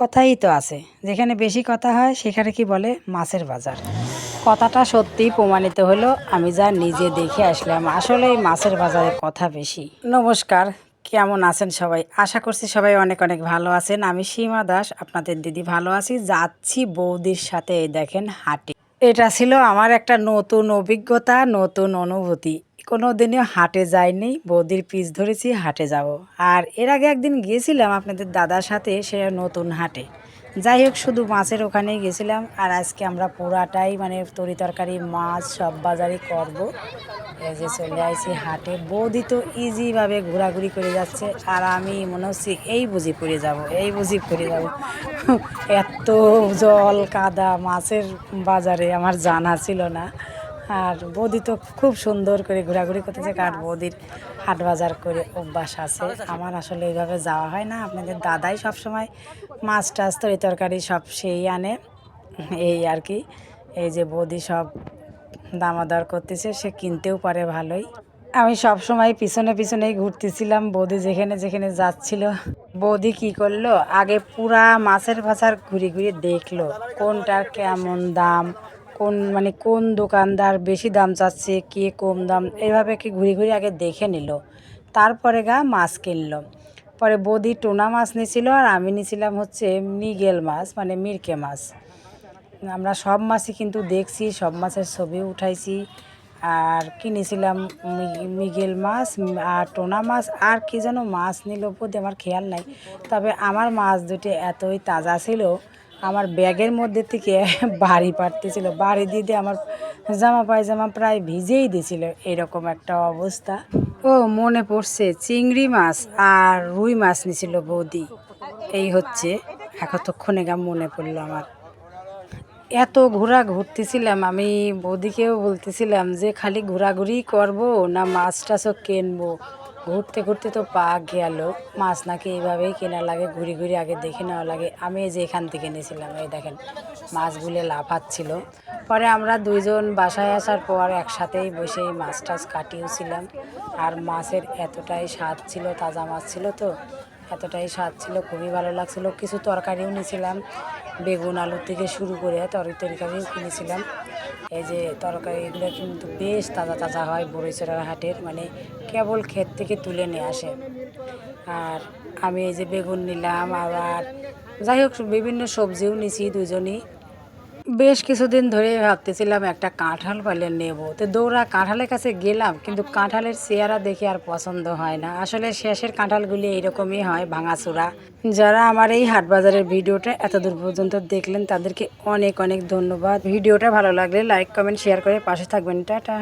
কথাই তো আছে। যেখানে বেশি কথা হয়, সেখানে কি বলে? মাছের বাজার। কথাটা সত্যি প্রমাণিত হলো, আমি যা নিজে দেখে আসলাম আসলে মাছের বাজারে কথা বেশি। নমস্কার, কেমন আছেন সবাই? আশা করছি সবাই অনেক অনেক ভালো আছেন। আমি সীমা দাস, আপনাদের দিদি ভালো আছি। যাচ্ছি বৌদির সাথে দেখেন হাটে। এটা ছিল আমার একটা নতুন অভিজ্ঞতা, নতুন অনুভূতি। কোনো দিনও হাটে যাইনি, বৌদির পিস ধরেছি, হাটে যাব। আর এর আগে একদিন গিয়েছিলাম আপনাদের দাদার সাথে, সে নতুন হাটে। যাই হোক, শুধু মাছের ওখানেই গেছিলাম, আর আজকে আমরা পুরাটাই মানে তরি তরকারি, মাছ সব বাজারই করব। এই যে চলে আইছি হাটে। বৌদি তো ইজিভাবে ঘোরাঘুরি করে যাচ্ছে, আর আমি মনে হচ্ছে এই বুঝি পড়ে যাব, এই বুঝি পড়ে যাব। এত জল কাদা, মাছের বাজারে আমার জানা ছিল না। আর বৌদি তো খুব সুন্দর করে ঘোরাঘুরি করতেছে কারণ বৌদির হাট বাজার করে অভ্যাস আছে। আমার আসলে এইভাবে যাওয়া হয় না। আপনাদের দাদাই সব সময় মাছ টাছ, তরি তরকারি সব সেই আনে। এই আর কি। এই যে বৌদি সব দামাদার করতেছে, সে কিনতেও পারে ভালোই। আমি সব সময় পিছনে পিছনেই ঘুরতেছিলাম, বৌদি যেখানে যেখানে যাচ্ছিল। বৌদি কি করল? আগে পুরা মাছের বাজার ঘুরে ঘুরে দেখল, কোনটার কেমন দাম কোন মানে কোন দোকানদার বেশি দাম চাচ্ছে, কে কম দাম এইভাবে কি ঘুরে ঘুরে আগে দেখে নিল। তারপরে গা মাছ কিনলো। পরে বৌদি টোনা মাছ নিয়েছিল আর আমি নিয়েছিলাম হচ্ছে মৃগেল মাছ মানে মিরকে মাছ। আমরা সব মাছই কিন্তু দেখছি, সব মাছের ছবি উঠাইছি। আর কিনেছিলাম মৃগেল মাছ আর টোনা মাছ, আর কি যেন মাছ নিল প্রতি আমার খেয়াল নাই। তবে আমার মাছ দুটি এতই তাজা ছিল আমার ব্যাগের মধ্যে থেকে বাড়ি পাড়তেছিল বাড়ি দিয়ে দিয়ে আমার জামা পায়জামা প্রায় ভিজেই দিছিল এরকম একটা অবস্থা। ও, মনে পড়ছে চিংড়ি মাছ আর রুই মাছ নিছিল বৌদি। এই হচ্ছে, এতক্ষণে গা মনে পড়ল আমার। এত ঘোরা ঘুরতেছিলাম, আমি বৌদিকেও বলতেছিলাম যে, খালি ঘোরাঘুরি করব না মাছ টাছও কিনবো? ঘুরতে ঘুরতে তো পা গেল। মাছ নাকি এইভাবেই কেনা লাগে, ঘুরি ঘুরি আগে দেখে নেওয়া লাগে। আমি যে এখান থেকে নিয়েছিলাম এই দেখেন মাছগুলো লাফাচ্ছিল। পরে আমরা দুইজন বাসায় আসার পর একসাথেই বসে মাছ টাছ কাটিয়েছিলাম। আর মাছের এতটাই স্বাদ ছিল, তাজা মাছ ছিল তো, এতটাই স্বাদ ছিল, খুবই ভালো লাগছিল। কিছু তরকারিও নিয়েছিলাম। বেগুন আলু থেকে শুরু করে তরি তরকারিও কিনেছিলাম। এই যে তরকারিগুলো কিন্তু বেশ তাজা তাজা হয় বড়িচড়ার হাটের মানে কেবল ক্ষেত থেকে তুলে নিয়ে আসে। আর আমি এই যে বেগুন নিলাম, আবার যাই হোক, বিভিন্ন সবজিও নিছি দুজনই। বেশ কিছুদিন ধরে ভাবতেছিলাম একটা কাঁঠাল পালে নেব। তো দৌড়া কাঁঠালের কাছে গেলাম, কিন্তু কাঁঠালের চেয়ারা দেখে আর পছন্দ হয় না। আসলে শেষের কাঁঠালগুলি এইরকমই হয়, ভাঙাচোরা। যারা আমার এই হাট বাজারের ভিডিওটা এত দূর পর্যন্ত দেখলেন, তাদেরকে অনেক অনেক ধন্যবাদ। ভিডিওটা ভালো লাগলে লাইক, কমেন্ট, শেয়ার করে পাশে থাকবেন। টাটা।